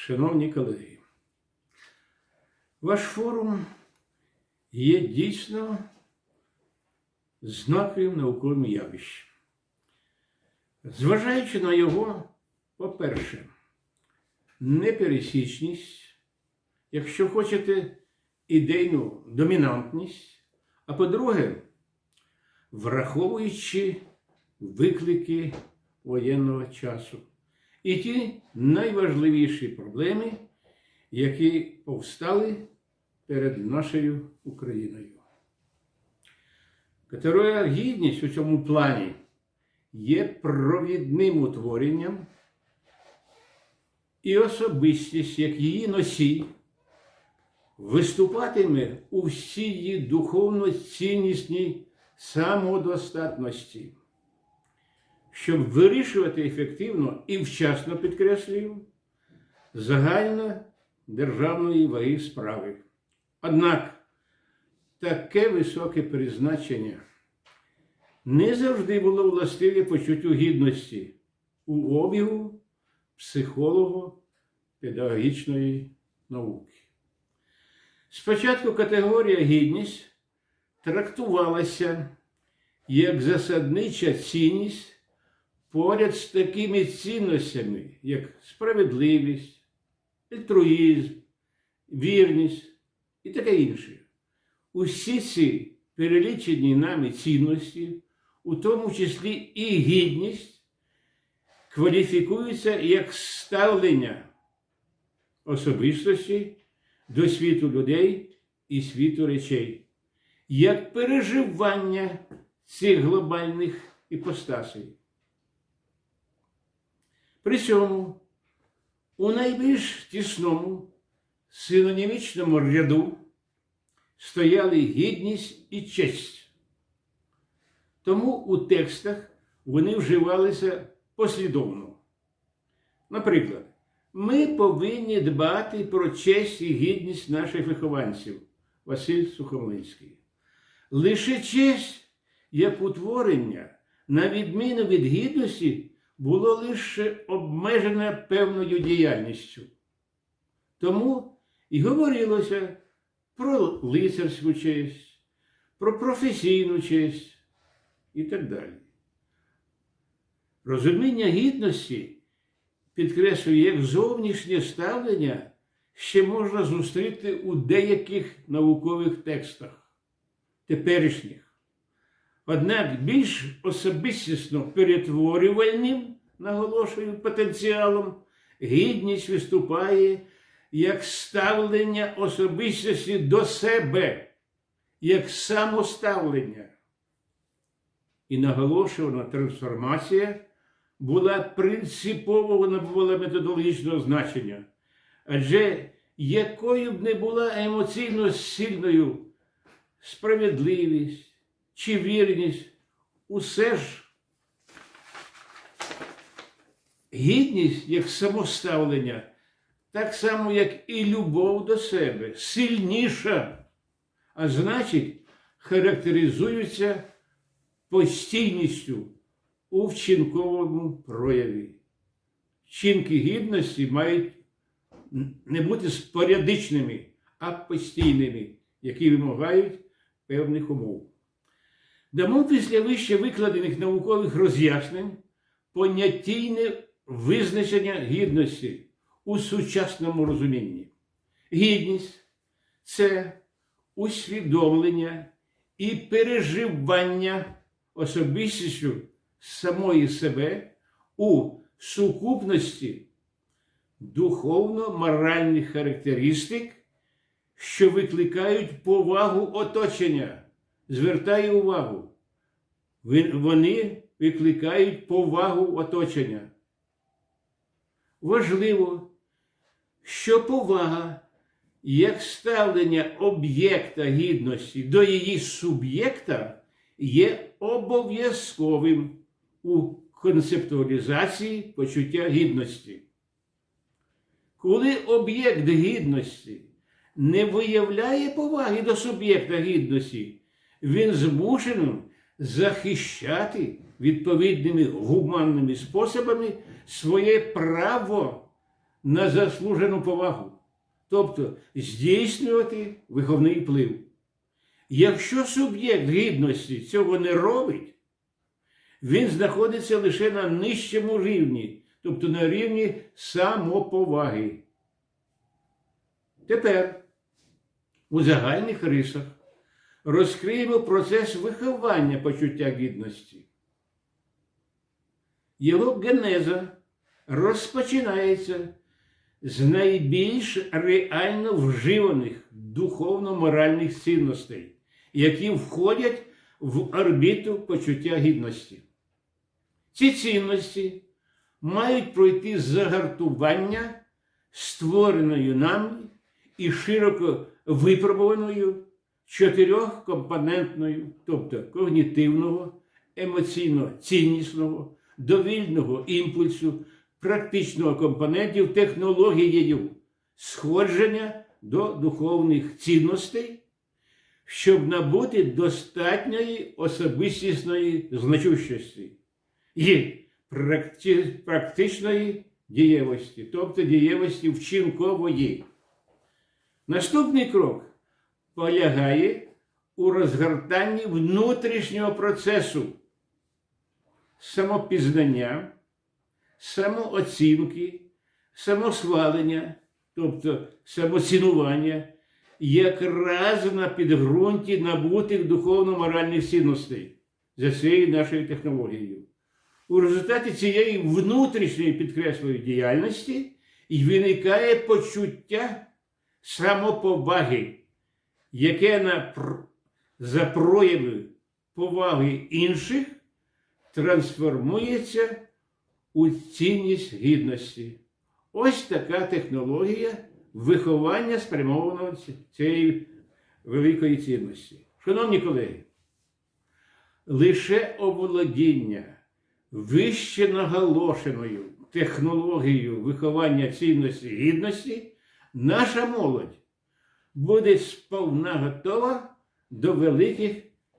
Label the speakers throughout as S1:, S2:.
S1: Шановні колеги, ваш форум є дійсно знаковим науковим явищем. Зважаючи на його, по-перше, непересічність, якщо хочете, ідейну домінантність, а по-друге, враховуючи виклики воєнного часу і ті найважливіші проблеми, які повстали перед нашою Україною. Категорія гідність у цьому плані є провідним утворенням і особистість, як її носій, виступатиме у всій її духовно-ціннісній самодостатності, щоб вирішувати ефективно і вчасно підкреслюю загально державної ваги справи. Однак таке високе призначення не завжди було властиве почуттю гідності у обігу психолого-педагогічної науки. Спочатку категорія гідність трактувалася як засаднича цінність поряд з такими цінностями, як справедливість, альтруїзм, вірність і таке інше. Усі ці перелічені нами цінності, у тому числі і гідність, кваліфікуються як ставлення особистості до світу людей і світу речей, як переживання цих глобальних іпостасей. При цьому у найбільш тісному синонімічному ряду стояли гідність і честь. Тому у текстах вони вживалися послідовно. Наприклад, ми повинні дбати про честь і гідність наших вихованців Василь Сухомлинський. Лише честь як утворення, на відміну від гідності, було лише обмежене певною діяльністю. Тому і говорилося про лицарську честь, про професійну честь і так далі. Розуміння гідності підкреслює як зовнішнє ставлення ще можна зустріти у деяких наукових текстах теперішніх. Однак більш особистісно перетворювальним, наголошую, потенціалом, гідність виступає як ставлення особистості до себе, як самоставлення. І наголошувана трансформація була принципового набувала методологічного значення. Адже якою б не була емоційно сильною справедливість чи вірність, усе ж гідність як самоставлення, так само, як і любов до себе, сильніша, а значить, характеризується постійністю у вчинковому прояві. Вчинки гідності мають не бути спорядичними, а постійними, які вимагають певних умов. Дамо після вище викладених наукових роз'яснень поняттійне визначення гідності у сучасному розумінні. Гідність це усвідомлення і переживання особистістю самої себе у сукупності духовно-моральних характеристик, що викликають повагу оточення. Звертаю увагу, вони викликають повагу оточення. Важливо, що повага як ставлення об'єкта гідності до її суб'єкта є обов'язковим у концептуалізації почуття гідності. Коли об'єкт гідності не виявляє поваги до суб'єкта гідності, він змушений захищати відповідними гуманними способами своє право на заслужену повагу, тобто здійснювати виховний вплив. Якщо суб'єкт гідності цього не робить, він знаходиться лише на нижчому рівні, тобто на рівні самоповаги. Тепер у загальних рисах розкриємо процес виховання почуття гідності. Його генеза розпочинається з найбільш реально вживаних духовно-моральних цінностей, які входять в орбіту почуття гідності. Ці цінності мають пройти загартування створеною нами і широко випробуваною чотирьохкомпонентною, тобто когнітивного, емоційно-ціннісного, довільного імпульсу, практичного компонентів технологією сходження до духовних цінностей, щоб набути достатньої особистісної значущості і практи- практичної дієвості, тобто дієвості вчинкової. Наступний крок полягає у розгортанні внутрішнього процесу самопізнання, самооцінки, самосхвалення, тобто самоцінування, якраз на підґрунті набутих духовно-моральних цінностей за цією нашою технологією. У результаті цієї внутрішньої підкреслої діяльності і виникає почуття самоповаги, яке на, за прояви поваги інших трансформується у цінність гідності. Ось така технологія виховання спрямованого цієї великої цінності. Шановні колеги, лише оволодіння вище наголошеною технологією виховання цінності гідності наша молодь буде сповна готова до великих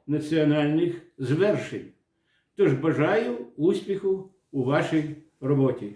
S1: національних звершень. Тож бажаю успіху у вашій роботі.